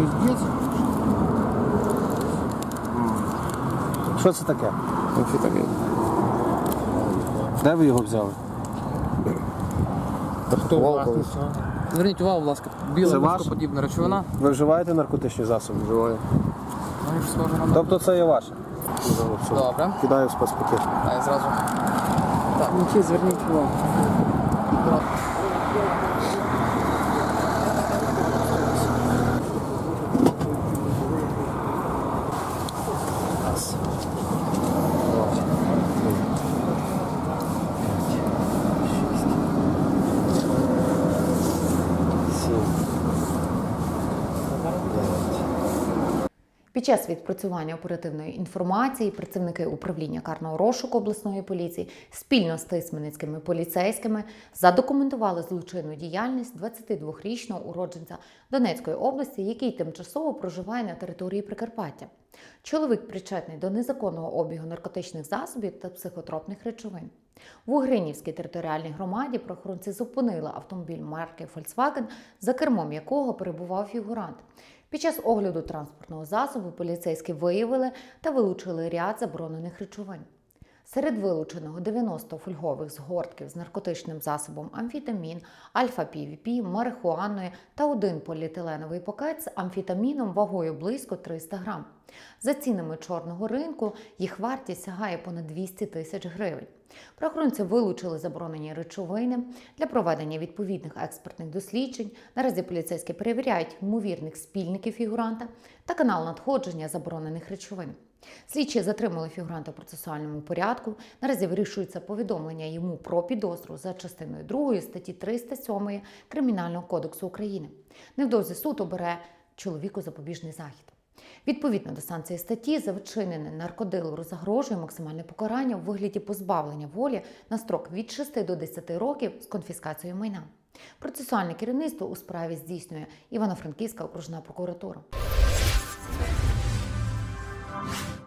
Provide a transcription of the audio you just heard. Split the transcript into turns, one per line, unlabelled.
Піздець.
Що це таке?
Амфетамін.
Де ви його взяли?
Хто власник цього?
Зверніть увагу, будь ласка,
Це
біла
ваш?
мископодібна речовина.
Ви вживаєте наркотичні засоби?
Вживаю.
Схоже на
Тобто це є ваше?
Добре.
Кидаю в спецпакет.
А я зразу.
Нічі, зверніть увагу.
Під час відпрацювання оперативної інформації працівники управління карного розшуку обласної поліції спільно з тисменницькими поліцейськими задокументували злочинну діяльність 22-річного уродженця Донецької області, який тимчасово проживає на території Прикарпаття. Чоловік причетний до незаконного обігу наркотичних засобів та психотропних речовин. В Угринівській територіальній громаді правоохоронці зупинили автомобіль марки Volkswagen, за кермом якого перебував фігурант. Під час огляду транспортного засобу поліцейські виявили та вилучили ряд заборонених речовин. Серед вилученого 90 фольгових згортків з наркотичним засобом амфітамін, альфа-півіпі, марихуаною та один поліетиленовий пакет з амфітаміном вагою близько 300 грам. За цінами чорного ринку їх вартість сягає понад 200 тисяч гривень. Правоохоронці вилучили заборонені речовини для проведення відповідних експертних досліджень. Наразі поліцейські перевіряють ймовірних спільників фігуранта та канал надходження заборонених речовин. Слідчі затримали фігуранта в процесуальному порядку. Наразі вирішується повідомлення йому про підозру за частиною 2 статті 307 Кримінального кодексу України. Невдовзі суд обере чоловіку запобіжний захід. Відповідно до санкції статті, за вчинене наркодилеру загрожує максимальне покарання у вигляді позбавлення волі на строк від 6 до 10 років з конфіскацією майна. Процесуальне керівництво у справі здійснює Івано-Франківська окружна прокуратура.